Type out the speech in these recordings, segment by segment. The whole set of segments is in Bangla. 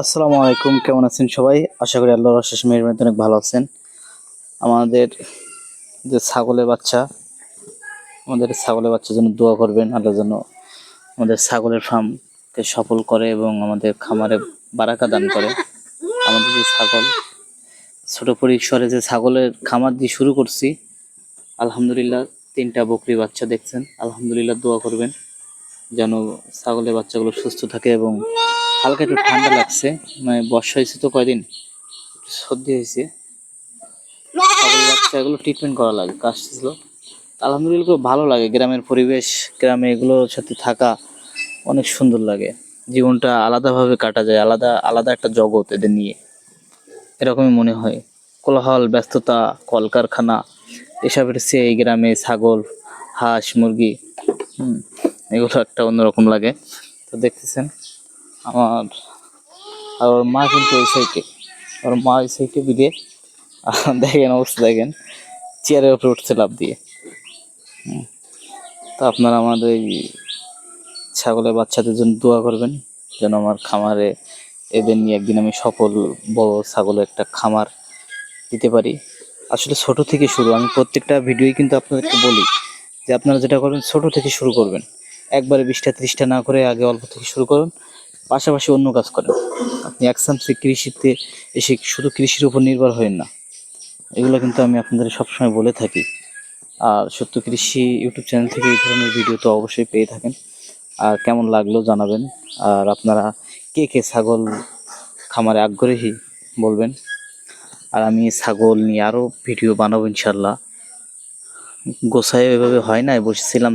আসসালামু আলাইকুম, কেমন আছেন সবাই? আশা করি আল্লাহর অশেষ মেহরবানিতে অনেক ভালো আছেন। আমাদের যে ছাগলের বাচ্চা, আমাদের ছাগলের বাচ্চার জন্য দোয়া করবেন, আল্লাহ যেন আমাদের ছাগলের ফার্মকে সফল করে এবং আমাদের খামারে বারাকা দান করে। আমাদের যে ছাগল, ছোট পরিসরে যে ছাগলের খামার দিয়ে শুরু করছি, আলহামদুলিল্লাহ তিনটা বকরি বাচ্চা দেখছেন। আলহামদুলিল্লাহ দোয়া করবেন, যেন ছাগলের বাচ্চাগুলো সুস্থ থাকে এবং হালকা একটু ঠান্ডা লাগছে। মানে বর্ষা হয়েছে তো কয়দিন? সর্দি হয়েছে। বাচ্চাগুলো ট্রিটমেন্ট করা লাগে, কাজ ছিল আলহামদুলিল্লাহ ভালো লাগে, গ্রামের পরিবেশ, গ্রামে এগুলোর সাথে থাকা অনেক সুন্দর লাগে। জীবনটা আলাদাভাবে কাটা যায়, আলাদা আলাদা একটা জগৎ এদের নিয়ে। এরকমই মনে হয়। কোলাহল, ব্যস্ততা, কলকারখানা, এসবের চেয়ে এই গ্রামে ছাগল, হাঁস, মুরগি এগুলো একটা অন্যরকম লাগে। তো দেখতেছেন। আমার, আর ওর মা কিন্তু ওই সাইডে ওর মা ওই সাইডে বিলে দেখেন অবস্থা দেখেন, চেয়ারের উপরে উঠছে লাভ দিয়ে। তো আপনারা আমাদের এই ছাগলের বাচ্চাদের জন্য দোয়া করবেন, যেন আমার খামারে এদের নিয়ে একদিন আমি সফল বড় ছাগলের একটা খামার দিতে পারি। আসলে ছোট থেকে শুরু, আমি প্রত্যেকটা ভিডিওই কিন্তু আপনাদেরকে বলি, যে আপনারা যেটা করবেন ছোট থেকে শুরু করবেন। একবারে বিশটা ত্রিশটা না করে আগে অল্প থেকে শুরু করুন পাশাপাশি অন্য কাজ করেন। আপনি একসাথে কৃষিতে এসে শুধু কৃষির উপর নির্ভর হবেন না। এগুলো কিন্তু আমি আপনাদের সবসময় বলে থাকি। আর সত্য কৃষি ইউটিউব চ্যানেল থেকে এই ধরনের ভিডিও তো অবশ্যই পেয়ে থাকেন। আর কেমন লাগল জানাবেন। আর আপনারা কে কে ছাগল খামারে আগ্রহী বলবেন। আর আমি ছাগল নিয়ে আরও ভিডিও বানাবো ইনশাল্লাহ গোসায় এভাবে হয় না বসেছিলাম।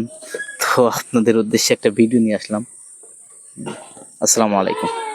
তো আপনাদের উদ্দেশ্যে একটা ভিডিও নিয়ে আসলাম। আসসালামু আলাইকুম।